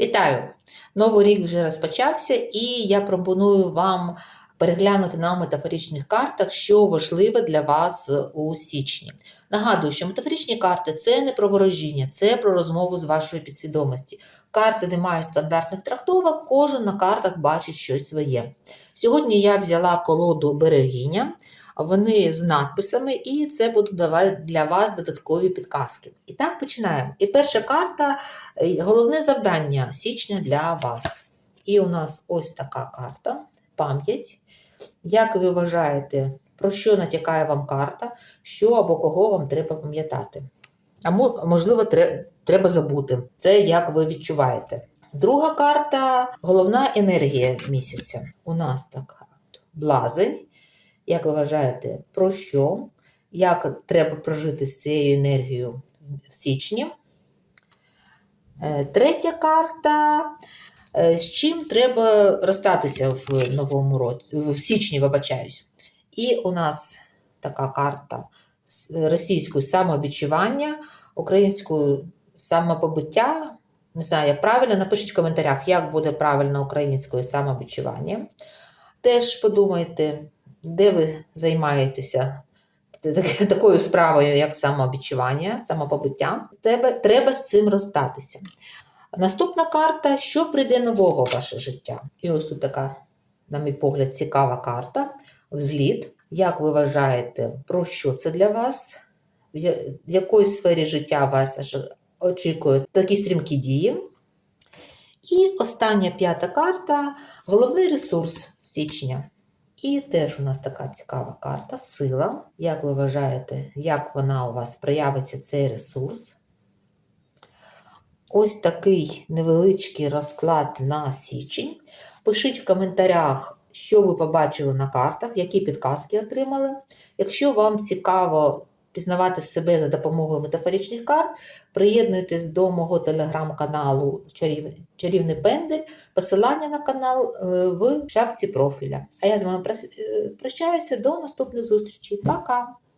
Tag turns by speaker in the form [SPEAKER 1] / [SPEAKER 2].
[SPEAKER 1] Вітаю! Новий рік вже розпочався, і я пропоную вам переглянути на метафоричних картах, що важливе для вас у січні. Нагадую, що метафоричні карти це не про ворожіння, це про розмову з вашої підсвідомості. Карти не мають стандартних трактовок, кожен на картах бачить щось своє. Сьогодні я взяла колоду берегиня. Вони з надписами, і це будуть для вас додаткові підказки. І так починаємо. І перша карта е, головне завдання січня для вас. І у нас ось така карта, пам'ять. Як ви вважаєте, про що натякає вам карта, що або кого вам треба пам'ятати? А можливо, треба забути. Це як ви відчуваєте. Друга карта головна енергія місяця. У нас така блазень. Як ви вважаєте, про що? Як треба прожити з цією енергією в січні? Е, Третя карта. Е, З чим треба розстатися в новому році, в січні, вибачаюсь. І у нас така карта російською самовідчування, українською самопобиття. Не знаю, як правильно, напишіть в коментарях, як буде правильно українською самовідчування. Теж подумайте, де ви займаєтеся такою справою, як самовідчування, самопобиття. Треба, треба з цим розстатися. Наступна карта: що прийде нового в ваше життя? І ось тут така, на мій погляд, цікава карта. Взліт. Як ви вважаєте, про що це для вас? В якої сфері життя вас очікують такі стрімкі дії? І остання п'ята карта головний ресурс січня. І теж у нас така цікава карта сила. Як ви вважаєте, як вона у вас проявиться цей ресурс? Ось такий невеличкий розклад на січень. Пишіть в коментарях, що ви побачили на картах, які підказки отримали. Якщо вам цікаво пізнавати себе за допомогою метафоричних карт, приєднуйтесь до мого телеграм-каналу «Чарів- Чарівний пендель. Посилання на канал е, в шапці профіля. А я з вами е, прощаюся до наступних зустрічей. Пока!